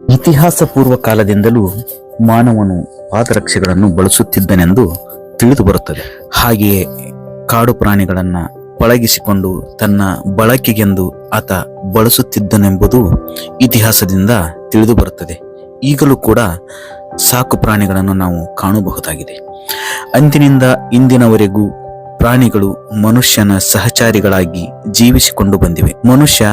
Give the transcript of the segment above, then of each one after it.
ಇತಿಹಾಸ ಪೂರ್ವ ಕಾಲದಿಂದಲೂ ಮಾನವನು ಪಾದರಕ್ಷೆಗಳನ್ನು ಬಳಸುತ್ತಿದ್ದನೆಂದು ತಿಳಿದು ಬರುತ್ತದೆ ಹಾಗೆಯೇ ಕಾಡು ಪ್ರಾಣಿಗಳನ್ನು ಪಳಗಿಸಿಕೊಂಡು ತನ್ನ ಬಳಕೆಗೆಂದು ಆತ ಬಳಸುತ್ತಿದ್ದನೆಂಬುದು ಇತಿಹಾಸದಿಂದ ತಿಳಿದು ಬರುತ್ತದೆ ಈಗಲೂ ಕೂಡ ಸಾಕು ಪ್ರಾಣಿಗಳನ್ನು ನಾವು ಕಾಣಬಹುದಾಗಿದೆ. ಅಂದಿನಿಂದ ಇಂದಿನವರೆಗೂ ಪ್ರಾಣಿಗಳು ಮನುಷ್ಯನ ಸಹಚಾರಿಗಳಾಗಿ ಜೀವಿಸಿಕೊಂಡು ಬಂದಿವೆ. ಮನುಷ್ಯ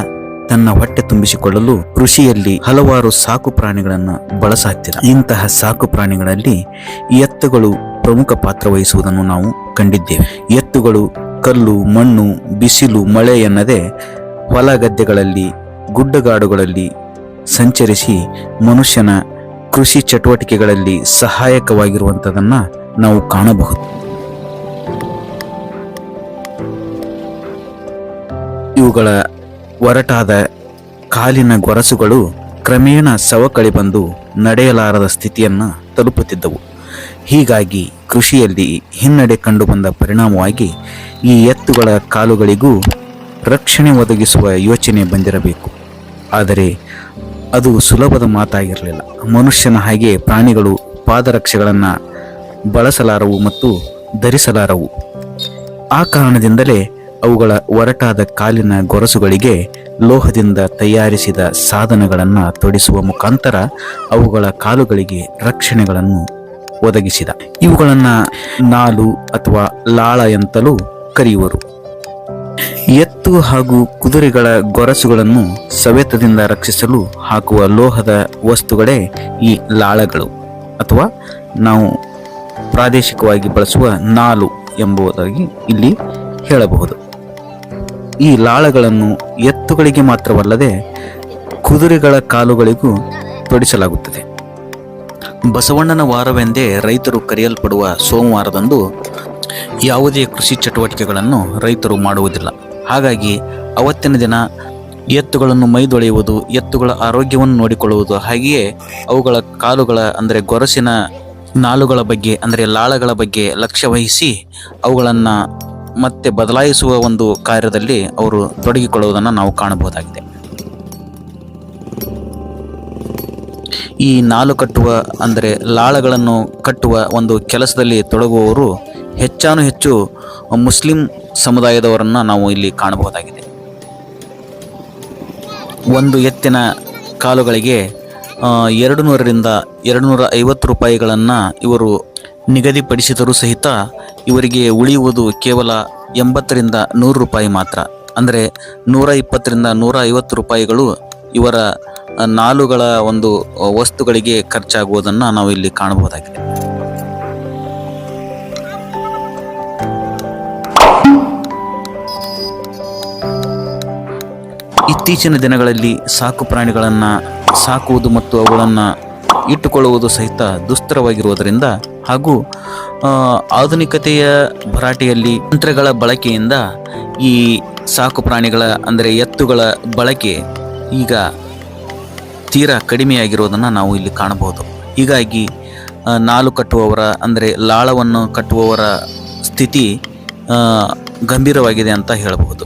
ತನ್ನ ಹೊಟ್ಟೆ ತುಂಬಿಸಿಕೊಳ್ಳಲು ಕೃಷಿಯಲ್ಲಿ ಹಲವಾರು ಸಾಕು ಪ್ರಾಣಿಗಳನ್ನು ಬಳಸಾಗ್ತಿದೆ ಇಂತಹ ಸಾಕು ಪ್ರಾಣಿಗಳಲ್ಲಿ ಎತ್ತುಗಳು ಪ್ರಮುಖ ಪಾತ್ರ ವಹಿಸುವುದನ್ನು ನಾವು ಕಂಡಿದ್ದೇವೆ. ಎತ್ತುಗಳು ಕಲ್ಲು, ಮಣ್ಣು, ಬಿಸಿಲು, ಮಳೆ ಎನ್ನದೆ ಹೊಲ ಗದ್ದೆಗಳಲ್ಲಿ, ಗುಡ್ಡಗಾಡುಗಳಲ್ಲಿ ಸಂಚರಿಸಿ ಮನುಷ್ಯನ ಕೃಷಿ ಚಟುವಟಿಕೆಗಳಲ್ಲಿ ಸಹಾಯಕವಾಗಿರುವಂಥದ್ದನ್ನು ನಾವು ಕಾಣಬಹುದು. ಇವುಗಳ ಒರಟಾದ ಕಾಲಿನ ಗೊರಸುಗಳು ಕ್ರಮೇಣ ಸವಕಳಿ ಬಂದು ನಡೆಯಲಾರದ ಸ್ಥಿತಿಯನ್ನು ತಲುಪುತ್ತಿದ್ದವು. ಹೀಗಾಗಿ ಕೃಷಿಯಲ್ಲಿ ಹಿನ್ನಡೆ ಕಂಡುಬಂದ ಪರಿಣಾಮವಾಗಿ ಈ ಎತ್ತುಗಳ ಕಾಲುಗಳಿಗೂ ರಕ್ಷಣೆ ಒದಗಿಸುವ ಯೋಚನೆ ಬಂದಿರಬೇಕು. ಆದರೆ ಅದು ಸುಲಭದ ಮಾತಾಗಿರಲಿಲ್ಲ. ಮನುಷ್ಯನ ಹಾಗೆ ಪ್ರಾಣಿಗಳು ಪಾದರಕ್ಷೆಗಳನ್ನು ಬಳಸಲಾರವು ಮತ್ತು ಧರಿಸಲಾರವು. ಆ ಕಾರಣದಿಂದಲೇ ಅವುಗಳ ಒರಟಾದ ಕಾಲಿನ ಗೊರಸುಗಳಿಗೆ ಲೋಹದಿಂದ ತಯಾರಿಸಿದ ಸಾಧನಗಳನ್ನು ತೊಡಿಸುವ ಮುಖಾಂತರ ಅವುಗಳ ಕಾಲುಗಳಿಗೆ ರಕ್ಷಣೆಗಳನ್ನು ಒದಗಿಸಿದ. ಇವುಗಳನ್ನು ನಾಲು ಅಥವಾ ಲಾಳ ಎಂತಲೂ ಕರೆಯುವರು. ಎತ್ತು ಹಾಗೂ ಕುದುರೆಗಳ ಗೊರಸುಗಳನ್ನು ಸವೆತದಿಂದ ರಕ್ಷಿಸಲು ಹಾಕುವ ಲೋಹದ ವಸ್ತುಗಳೇ ಈ ಲಾಳಗಳು ಅಥವಾ ನಾವು ಪ್ರಾದೇಶಿಕವಾಗಿ ಬಳಸುವ ನಾಲು ಎಂಬುದಾಗಿ ಇಲ್ಲಿ ಹೇಳಬಹುದು. ಈ ಲಾಳಗಳನ್ನು ಎತ್ತುಗಳಿಗೆ ಮಾತ್ರವಲ್ಲದೆ ಕುದುರೆಗಳ ಕಾಲುಗಳಿಗೂ ತೊಡಿಸಲಾಗುತ್ತದೆ. ಬಸವಣ್ಣನ ವಾರವೆಂದೇ ರೈತರು ಕರೆಯಲ್ಪಡುವ ಸೋಮವಾರದಂದು ಯಾವುದೇ ಕೃಷಿ ಚಟುವಟಿಕೆಗಳನ್ನು ರೈತರು ಮಾಡುವುದಿಲ್ಲ. ಹಾಗಾಗಿ ಅವತ್ತಿನ ದಿನ ಎತ್ತುಗಳನ್ನು ಮೈದೊಳೆಯುವುದು, ಎತ್ತುಗಳ ಆರೋಗ್ಯವನ್ನು ನೋಡಿಕೊಳ್ಳುವುದು ಹಾಗೆಯೇ ಅವುಗಳ ಕಾಲುಗಳ ಅಂದರೆ ಗೊರಸಿನ ನಾಲುಗಳ ಬಗ್ಗೆ ಅಂದರೆ ಲಾಳಗಳ ಬಗ್ಗೆ ಲಕ್ಷ್ಯ ವಹಿಸಿ ಅವುಗಳನ್ನು ಮತ್ತೆ ಬದಲಾಯಿಸುವ ಒಂದು ಕಾರ್ಯದಲ್ಲಿ ಅವರು ತೊಡಗಿಕೊಳ್ಳುವುದನ್ನು ನಾವು ಕಾಣಬಹುದಾಗಿದೆ. ಈ ನಾಲು ಕಟ್ಟುವ, ಅಂದರೆ ಲಾಳಗಳನ್ನು ಕಟ್ಟುವ ಒಂದು ಕೆಲಸದಲ್ಲಿ ತೊಡಗುವವರು ಹೆಚ್ಚಾನು ಹೆಚ್ಚು ಮುಸ್ಲಿಂ ಸಮುದಾಯದವರನ್ನು ನಾವು ಇಲ್ಲಿ ಕಾಣಬಹುದಾಗಿದೆ. ಒಂದು ಎತ್ತಿನ ಕಾಲುಗಳಿಗೆ ಎರಡು ನೂರರಿಂದ ಎರಡು ನೂರ ಐವತ್ತು ರೂಪಾಯಿಗಳನ್ನು ಇವರು ನಿಗದಿಪಡಿಸಿದರೂ ಸಹಿತ ಇವರಿಗೆ ಉಳಿಯುವುದು ಕೇವಲ ಎಂಬತ್ತರಿಂದ ನೂರು ರೂಪಾಯಿ ಮಾತ್ರ. ಅಂದರೆ ನೂರ ಇಪ್ಪತ್ತರಿಂದ ನೂರ ಐವತ್ತು ರೂಪಾಯಿಗಳು ಇವರ ನಾಲುಗಳ ಒಂದು ವಸ್ತುಗಳಿಗೆ ಖರ್ಚಾಗುವುದನ್ನು ನಾವು ಇಲ್ಲಿ ಕಾಣಬಹುದಾಗಿದೆ. ಇತ್ತೀಚಿನ ದಿನಗಳಲ್ಲಿ ಸಾಕು ಪ್ರಾಣಿಗಳನ್ನು ಸಾಕುವುದು ಮತ್ತು ಅವುಗಳನ್ನು ಇಟ್ಟುಕೊಳ್ಳುವುದು ಸಹಿತ ದುಸ್ತರವಾಗಿರುವುದರಿಂದ ಹಾಗೂ ಆಧುನಿಕತೆಯ ಭರಾಟೆಯಲ್ಲಿ ಯಂತ್ರಗಳ ಬಳಕೆಯಿಂದ ಈ ಸಾಕು ಪ್ರಾಣಿಗಳ, ಅಂದರೆ ಎತ್ತುಗಳ ಬಳಕೆ ಈಗ ತೀರಾ ಕಡಿಮೆಯಾಗಿರುವುದನ್ನು ನಾವು ಇಲ್ಲಿ ಕಾಣಬಹುದು. ಹೀಗಾಗಿ ನಾಲು ಕಟ್ಟುವವರ, ಅಂದರೆ ಲಾಳವನ್ನು ಕಟ್ಟುವವರ ಸ್ಥಿತಿ ಗಂಭೀರವಾಗಿದೆ ಅಂತ ಹೇಳಬಹುದು.